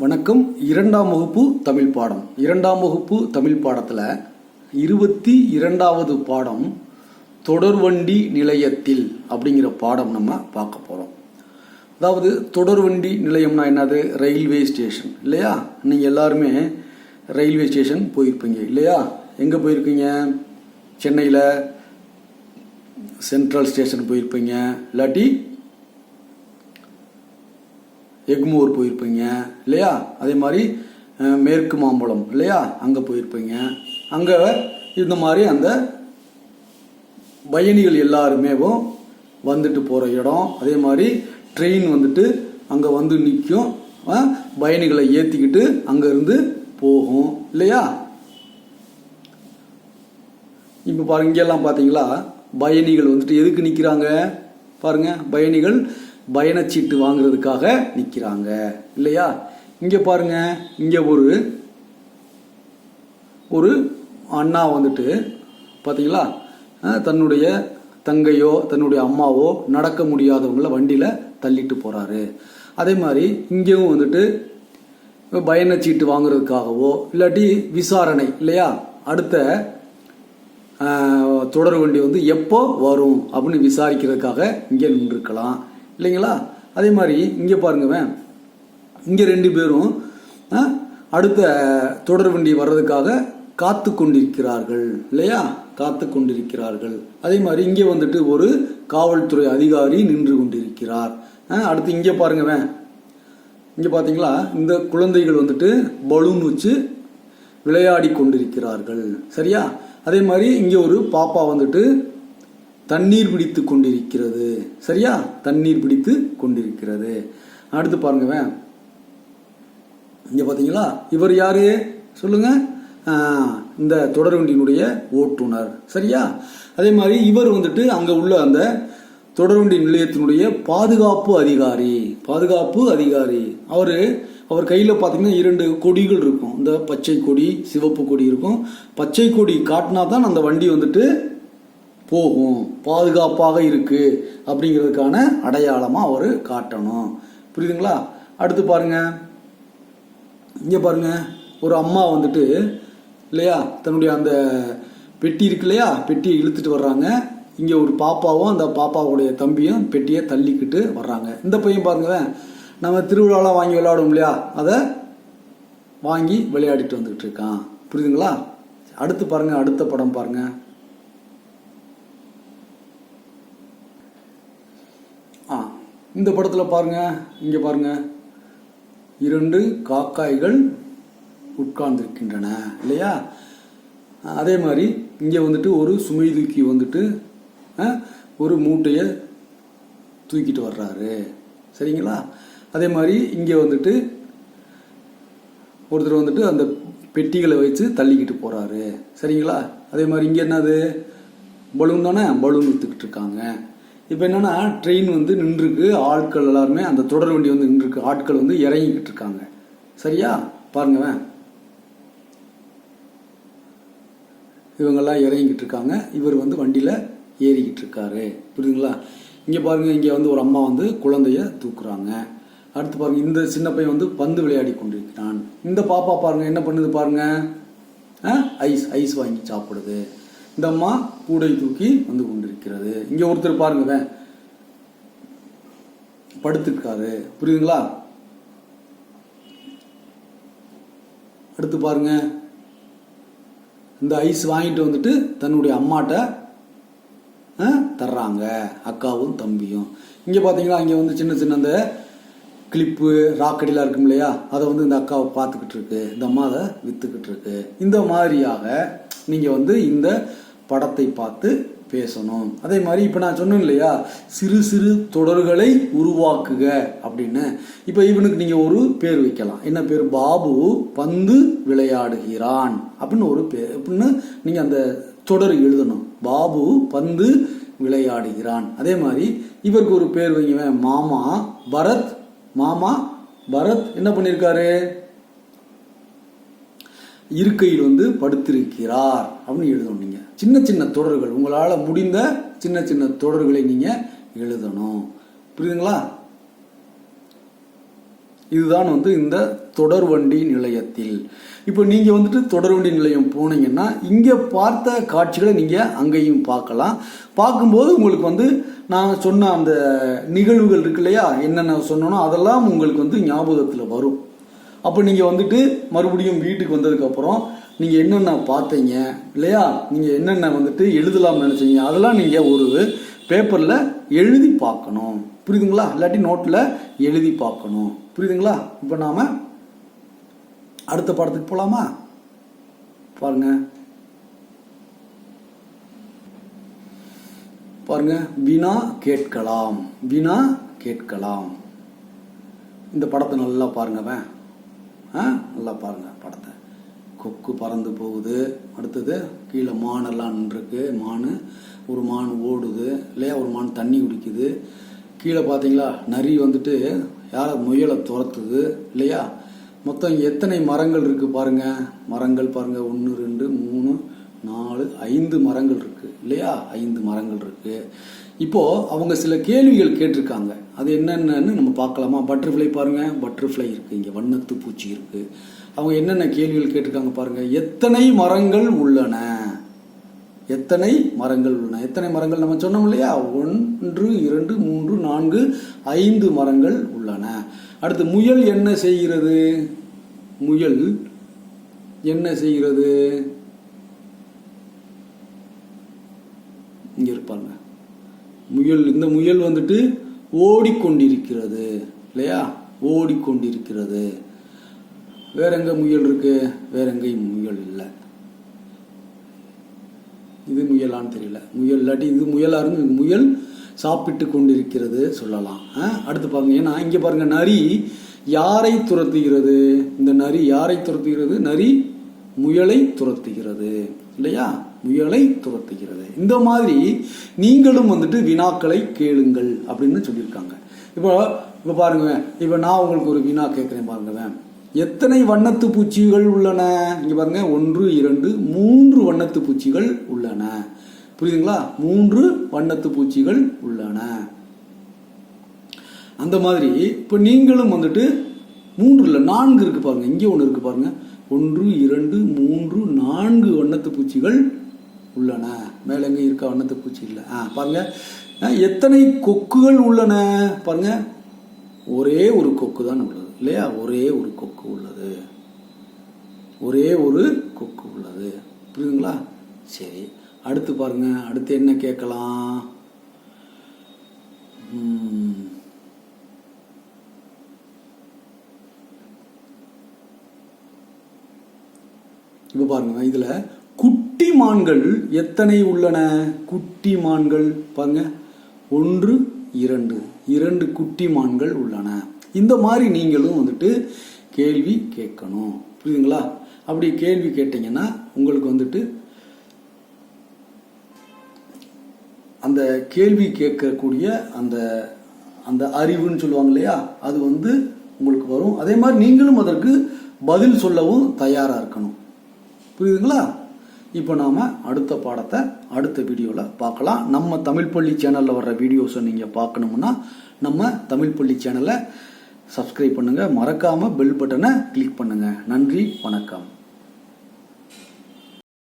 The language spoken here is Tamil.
வணக்கம். இரண்டாம் வகுப்பு தமிழ் பாடம். இரண்டாம் வகுப்பு தமிழ் பாடத்தில் இருபத்தி இரண்டாவது பாடம் தொடர்வண்டி நிலையத்தில் அப்படிங்கிற பாடம் நம்ம பார்க்க போகிறோம் அதாவது தொடர்வண்டி நிலையம்னா என்னது? Railway station. இல்லையா? நீங்கள் எல்லாருமே ரயில்வே ஸ்டேஷன் போயிருப்பீங்க. இல்லையா? எங்கே போயிருக்கீங்க? சென்னையில் சென்ட்ரல் ஸ்டேஷன் போயிருப்பீங்க. இல்லாட்டி எக்மோர் போயிருப்பீங்க இல்லையா? அதே மாதிரி மேற்கு மாம்பழம் இல்லையா? அங்கே போயிருப்பீங்க. அங்கே இந்த மாதிரி அந்த பயணிகள் எல்லாருமே வந்துட்டு போகிற இடம். அதே மாதிரி ட்ரெயின் வந்துட்டு அங்கே வந்து நிற்கும் பயணிகளை ஏற்றிக்கிட்டு அங்கேருந்து போகும் இல்லையா? இப்போ பாருங்க இங்கெல்லாம் பார்த்தீங்களா பயணிகள் வந்துட்டு எதுக்கு நிற்கிறாங்க பாருங்கள் பயணிகள் பயணச்சீட்டு வாங்குறதுக்காக நிற்கிறாங்க இல்லையா? இங்கே பாருங்க இங்கே ஒரு ஒரு அண்ணா வந்துட்டு பார்த்தீங்களா தன்னுடைய தங்கையோ தன்னுடைய அம்மாவோ நடக்க முடியாதவங்கள வண்டியில் தள்ளிட்டு போகிறாரு அதே மாதிரி இங்கேயும் வந்துட்டு பயணச்சீட்டு வாங்குறதுக்காகவோ இல்லாட்டி விசாரணை இல்லையா? அடுத்த தொடர் வண்டி வந்து எப்போ வரும் அப்படின்னு விசாரிக்கிறதுக்காக இங்கே நின்றுருக்கலாம். இல்லைங்களா? அதே மாதிரி இங்கே பாருங்கவேன் இங்கே ரெண்டு பேரும் அடுத்த தொடர் வண்டி வர்றதுக்காக காத்து கொண்டிருக்கிறார்கள். இல்லையா? காத்து கொண்டிருக்கிறார்கள். அதே மாதிரி இங்கே வந்துட்டு ஒரு காவல்துறை அதிகாரி நின்று கொண்டிருக்கிறார். அடுத்து இங்கே பாருங்கவேன் இங்கே பார்த்தீங்களா இந்த குழந்தைகள் வந்துட்டு பலூன் வச்சு விளையாடி கொண்டிருக்கிறார்கள். சரியா? அதே மாதிரி இங்கே ஒரு பாப்பா வந்துட்டு தண்ணீர் பிடித்து கொண்டிருக்கிறது. சரியா? தண்ணீர் பிடித்து கொண்டிருக்கிறது. அடுத்து பாருங்கவேன் இங்கே பார்த்தீங்களா இவர் யாரு? சொல்லுங்க. இந்த தொடர்வண்டியினுடைய ஓட்டுநர். சரியா? அதே மாதிரி இவர் வந்துட்டு அங்கே உள்ள அந்த தொடர்வண்டி நிலையத்தினுடைய பாதுகாப்பு அதிகாரி. பாதுகாப்பு அதிகாரி. அவர் அவர் கையில் பார்த்தீங்கன்னா இரண்டு கொடிகள் இருக்கும். இந்த பச்சை கொடி சிவப்பு கொடி இருக்கும். பச்சை கொடி காட்டினா தான் அந்த வண்டி வந்துட்டு போகும் பாதுகாப்பாக இருக்குது அப்படிங்கிறதுக்கான அடையாளமாக அவர் காட்டணும். புரியுதுங்களா? அடுத்து பாருங்கள் இங்கே பாருங்க. ஒரு அம்மா வந்துட்டு இல்லையா? தன்னுடைய அந்த பெட்டி இருக்கு இல்லையா? பெட்டியை இழுத்துட்டு வர்றாங்க. இங்கே ஒரு பாப்பாவும் அந்த பாப்பாவுடைய தம்பியும் பெட்டியை தள்ளிக்கிட்டு வர்றாங்க. இந்த பையன் பாருங்களேன். நம்ம திருவிழாலாம் வாங்கி விளையாடுவோம் இல்லையா? அதை வாங்கி விளையாடிட்டு வந்துக்கிட்டு இருக்கான். புரியுதுங்களா? அடுத்து பாருங்கள் அடுத்த படம் பாருங்கள் இந்த படத்தில் பாருங்கள் இங்கே பாருங்க. இரண்டு காக்காய்கள் உட்கார்ந்திருக்கின்றன இல்லையா? அதே மாதிரி இங்கே வந்துட்டு ஒரு சுமை தூக்கி வந்துட்டு ஒரு மூட்டையை தூக்கிட்டு வர்றாரு. சரிங்களா? அதே மாதிரி இங்கே வந்துட்டு ஒருத்தர் வந்துட்டு அந்த பெட்டிகளை வச்சு தள்ளிக்கிட்டு போகிறாரு சரிங்களா? அதே மாதிரி இங்கே என்னது? பலூன் தானே? பலூன் விற்றுக்கிட்டு இருக்காங்க. இப்போ என்னென்னா ட்ரெயின் வந்து நின்றுருக்கு. ஆட்கள் எல்லாருமே அந்த தொடர் வண்டி வந்து நின்றுருக்கு. ஆட்கள் வந்து இறங்கிக்கிட்டு இருக்காங்க. சரியா? பாருங்கவேன் இவங்கெல்லாம் இறங்கிக்கிட்டு இருக்காங்க. இவர் வந்து வண்டியில் ஏறிக்கிட்டு இருக்காரு. புரியுதுங்களா? இங்கே பாருங்க இங்கே வந்து ஒரு அம்மா வந்து குழந்தைய தூக்குறாங்க. அடுத்து பாருங்கள் இந்த சின்ன பையன் வந்து பந்து விளையாடி கொண்டிருக்கிறான். இந்த பாப்பா பாருங்க என்ன பண்ணுது பாருங்கள் ஆ, ஐஸ் ஐஸ் வாங்கி சாப்பிடுது. இந்த அம்மா கூடை தூக்கி வந்து கொண்டிருக்கிறது. இங்கே ஒருத்தர் பாருங்க படுத்துருக்காரு. புரியுதுங்களா? அடுத்து பாருங்க. இந்த ஐஸ் வாங்கிட்டு வந்துட்டு தன்னுடைய அம்மாட்ட தர்றாங்க. அக்காவும் தம்பியும். இங்கே பார்த்தீங்களா இங்கே வந்து சின்ன சின்ன அந்த கிளிப்பு ராக்கடிலாம் இருக்கும் இல்லையா? அதை வந்து இந்த அக்காவை பார்த்துக்கிட்டு இருக்கு. இந்த அம்மா அதை விற்றுக்கிட்டு இருக்கு. இந்த மாதிரியாக நீங்கள் வந்து இந்த படத்தை பார்த்து பேசணும். அதே மாதிரி இப்போ நான் சொன்னேன் இல்லையா? சிறு சிறு தொடர்களை உருவாக்குக அப்படின்னு. இப்போ இவனுக்கு நீங்கள் ஒரு பேர் வைக்கலாம். என்ன பேர்? பாபு பந்து விளையாடுகிறான் அப்படின்னு ஒரு பேர் அப்படின்னு நீங்கள் அந்த தொடர் எழுதணும். பாபு பந்து விளையாடுகிறான். அதே மாதிரி இவருக்கு ஒரு பேர் வைங்க. மாமா பரத் மாமா பரத் என்ன பண்ணியிருக்காரு இருக்கையில் வந்து படுத்திருக்கிறார் அப்படின்னு எழுதணும் நீங்கள் சின்ன சின்ன தொடர்கள். உங்களால் முடிந்த சின்ன சின்ன தொடர்களை நீங்கள் எழுதணும். புரியுதுங்களா? இதுதான் வந்து இந்த தொடர்வண்டி நிலையத்தில். இப்போ நீங்கள் வந்துட்டு தொடர்வண்டி நிலையம் போனீங்கன்னா இங்கே பார்த்த காட்சிகளை நீங்கள் அங்கேயும் பார்க்கலாம். பார்க்கும்போது உங்களுக்கு வந்து நான் சொன்ன அந்த நிகழ்வுகள் இருக்கு இல்லையா? என்னென்ன சொன்னோனோ அதெல்லாம் உங்களுக்கு வந்து ஞாபகத்தில் வரும். அப்போ நீங்கள் வந்துட்டு மறுபடியும் வீட்டுக்கு வந்ததுக்கப்புறம் நீங்கள் என்னென்ன பார்த்தீங்க இல்லையா? நீங்கள் என்னென்ன வந்துட்டு எழுதலாம்னு நினச்சீங்க அதெல்லாம் நீங்கள் ஒரு பேப்பரில் எழுதி பார்க்கணும். புரியுதுங்களா? இல்லாட்டி நோட்டில் எழுதி பார்க்கணும். புரியுதுங்களா? இப்போ நாம் அடுத்த பாடத்துக்கு போகலாமா பாருங்க. பாருங்க. வினா கேட்கலாம். வினா கேட்கலாம். இந்த படத்தை நல்லா பாருங்க ஆ? நல்லா பாருங்க படத்தை. கொக்கு பறந்து போகுது. அடுத்தது கீழே மானெல்லாம் நின்றுருக்கு. மான் ஒரு மான் ஓடுது. இல்லையா ஒரு மான் தண்ணி குடிக்குது. கீழே பார்த்தீங்களா நரி வந்துட்டு யாரை முயலை துரத்துது. இல்லையா? மொத்தம் எத்தனை மரங்கள் இருக்குது பாருங்கள் மரங்கள் பாருங்கள் ஒன்று ரெண்டு மூணு நாலு ஐந்து மரங்கள் இருக்குது இல்லையா? ஐந்து மரங்கள் இருக்குது இப்போ அவங்க சில கேள்விகள் கேட்டிருக்காங்க. அது என்னென்னு நம்ம பார்க்கலாமா? பட்டர்ஃப்ளை பாருங்கள் பட்டர்ஃப்ளை இருக்குது இங்கே வண்ணத்து பூச்சி இருக்குது அவங்க என்னென்ன கேள்விகள் கேட்டிருக்காங்க பாருங்க. எத்தனை மரங்கள் உள்ளன? எத்தனை மரங்கள் உள்ளன? எத்தனை மரங்கள் நம்ம சொன்னோம் இல்லையா? ஒன்று இரண்டு மூன்று நான்கு ஐந்து மரங்கள் உள்ளன. அடுத்து முயல் என்ன செய்கிறது? முயல் என்ன செய்கிறது? இங்க இருப்பாங்க. முயல் இந்த முயல் வந்துட்டு ஓடிக்கொண்டிருக்கிறது இல்லையா? ஓடிக்கொண்டிருக்கிறது. வேற எங்க முயல் இருக்கு? வேற எங்கேயும் முயல் இல்லை. இது முயலான்னு தெரியல. முயல் இல்லாட்டி இது முயலா இருந்து முயல் சாப்பிட்டு கொண்டிருக்கிறது சொல்லலாம். ஆ? அடுத்து பாருங்க. ஏன்னா இங்க பாருங்க நரி யாரை துரத்துகிறது? இந்த நரி யாரை துரத்துகிறது? நரி முயலை துரத்துகிறது. இல்லையா? முயலை துரத்துகிறது. இந்த மாதிரி நீங்களும் வந்துட்டு வினாக்களை கேளுங்கள் அப்படின்னு சொல்லியிருக்காங்க. இப்போ இப்போ பாருங்க இப்போ நான் உங்களுக்கு ஒரு வினா கேட்குறேன் பாருங்க எத்தனை வண்ணத்து பூச்சிகள் உள்ளன? இங்க பாருங்க ஒன்று இரண்டு மூன்று வண்ணத்து பூச்சிகள் உள்ளன. புரியுதுங்களா? மூன்று வண்ணத்து பூச்சிகள் உள்ளன. அந்த மாதிரி இப்போ நீங்களும் வந்துட்டு மூன்று இல்லை நான்கு இருக்கு பாருங்க. இங்கே ஒன்று இருக்கு பாருங்க. ஒன்று இரண்டு மூன்று நான்கு வண்ணத்து பூச்சிகள் உள்ளன. மேலே எங்கே இருக்கா வண்ணத்து பூச்சி? இல்லை. ஆ பாருங்க. எத்தனை கொக்குகள் உள்ளன? பாருங்க. ஒரே ஒரு கொக்கு தான் உள்ளது. இல்லையா? ஒரே ஒரு கொக்கு உள்ளது. ஒரே ஒரு கொக்கு உள்ளது. புரியுதுங்களா? சரி. அடுத்து பாருங்க. அடுத்து என்ன கேட்கலாம்? ம். இப்ப பாருங்க. இதுல குட்டி மான்கள் எத்தனை உள்ளன? குட்டி மான்கள் பாருங்க. ஒன்று இரண்டு. இரண்டு குட்டி மான்கள் உள்ளன. இந்த மாதிரி நீங்களும் வந்துட்டு கேள்வி கேட்கணும். புரியுதுங்களா? அப்படி கேள்வி கேட்டீங்கன்னா உங்களுக்கு வந்துட்டு அந்த கேள்வி கேட்கக்கூடிய அந்த அந்த அறிவுன்னு சொல்லுவாங்க இல்லையா? அது வந்து உங்களுக்கு வரும். அதே மாதிரி நீங்களும் அதற்கு பதில் சொல்லவும் தயாராக இருக்கணும். புரியுதுங்களா? இப்போ நாம் அடுத்த பாடத்தை அடுத்த வீடியோவில் பார்க்கலாம். நம்ம தமிழ் பள்ளி சேனலில் வர்ற வீடியோஸை நீங்கள் பார்க்கணும்னா நம்ம தமிழ் பள்ளி சேனலை சப்ஸ்கிரைப் பண்ணுங்கள் மறக்காமல் பெல் பட்டனை கிளிக் பண்ணுங்கள் நன்றி வணக்கம்.